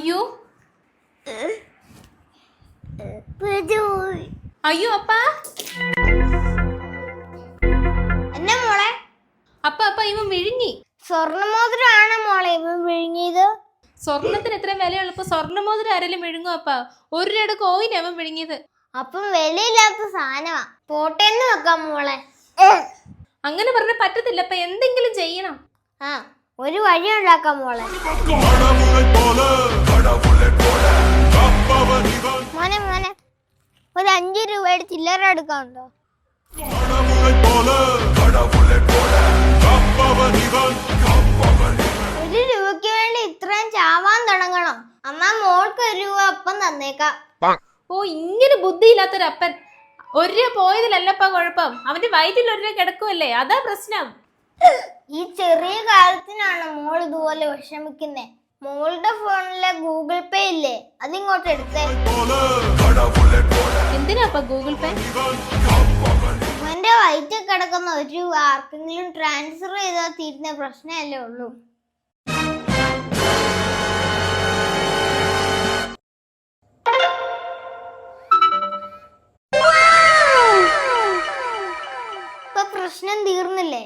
അയ്യോ. അയ്യോ അപ്പ. എന്നാ മോളെ? അപ്പ അപ്പ ഇവൻ വിഴുങ്ങി സ്വർണമോതിരമാണ് മോളെ ഇവൻ വിഴുങ്ങിയത് സ്വർണത്തിന് എത്ര വിലയുള്ളപ്പോ സ്വർണമോതിരം ആരെങ്കിലും വിഴുങ്ങും അപ്പ? ഒരു രണ്ട് കോയിൻ അവൻ വിഴുങ്ങിയത് അപ്പം വിലയില്ലാത്ത സാധനമാ. പോട്ടേന്ന് വെക്കാം മോളെ. അങ്ങനെ പറഞ്ഞ പറ്റത്തില്ല അപ്പൊ. എന്തെങ്കിലും ചെയ്യണം. ആ ഒരു വഴി ഉണ്ടാക്കാം മോളെ മോനെ മോനെ. ഒരു അഞ്ചു രൂപയുടെ ചില്ലറ എടുക്കാനുണ്ടോ? ഒരു രൂപയ്ക്ക് വേണ്ടി ഇത്രയും ചാവാൻ തുടങ്ങണം. അമ്മ മോൾക്ക് ഒരു രൂപ അപ്പം തന്നേക്കാം. ഓ ഇങ്ങനെ ബുദ്ധിയില്ലാത്തൊരപ്പൻ. ഒരു രൂപ പോയതിലല്ലപ്പ കുഴപ്പം? അവന്റെ വയറ്റിൽ ഒരു രൂപ കിടക്കുമല്ലേ അതാ പ്രശ്നം. ഈ ചെറിയ കാര്യത്തിനാണ് മോൾ ഇതുപോലെ വിഷമിക്കുന്നേ. മോളുടെ ഇല്ലേ? അതിങ്ങോട്ട് എടുത്തേ. എന്തിനാ ഗൂഗിൾ പേ? എന്റെ വയറ്റിൽ കിടക്കുന്ന ഒരു രൂപ ആർക്കെങ്കിലും ട്രാൻസ്ഫർ ചെയ്താൽ തീരുന്ന പ്രശ്നമല്ലേ ഉള്ളൂ. പ്രശ്നം തീർന്നില്ലേ?